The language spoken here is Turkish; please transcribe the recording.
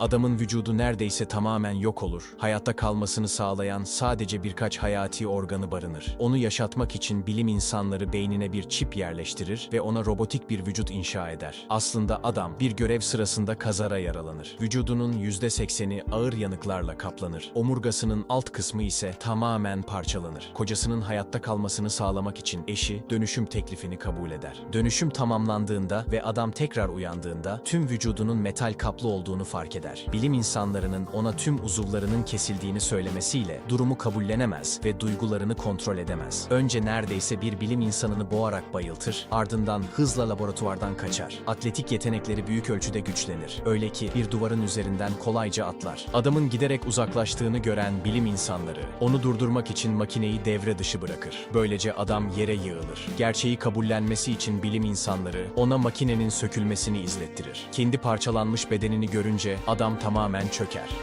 Adamın vücudu neredeyse tamamen yok olur. Hayatta kalmasını sağlayan sadece birkaç hayati organı barınır. Onu yaşatmak için bilim insanları beynine bir çip yerleştirir ve ona robotik bir vücut inşa eder. Aslında adam bir görev sırasında kazara yaralanır. Vücudunun %80'i ağır yanıklarla kaplanır. Omurgasının alt kısmı ise tamamen parçalanır. Kocasının hayatta kalmasını sağlamak için eşi dönüşüm teklifini kabul eder. Dönüşüm tamamlandığında ve adam tekrar uyandığında tüm vücudunun metal kaplı olduğunu fark eder. Bilim insanlarının ona tüm uzuvlarının kesildiğini söylemesiyle durumu kabullenemez ve duygularını kontrol edemez. Önce neredeyse bir bilim insanını boğarak bayıltır, ardından hızla laboratuvardan kaçar. Atletik yetenekleri büyük ölçüde güçlenir. Öyle ki bir duvarın üzerinden kolayca atlar. Adamın giderek uzaklaştığını gören bilim insanları onu durdurmak için makineyi devre dışı bırakır. Böylece adam yere yığılır. Gerçeği kabullenmesi için bilim insanları ona makinenin sökülmesini izlettirir. Kendi parçalanmış bedenini görünce adam tamamen çöker.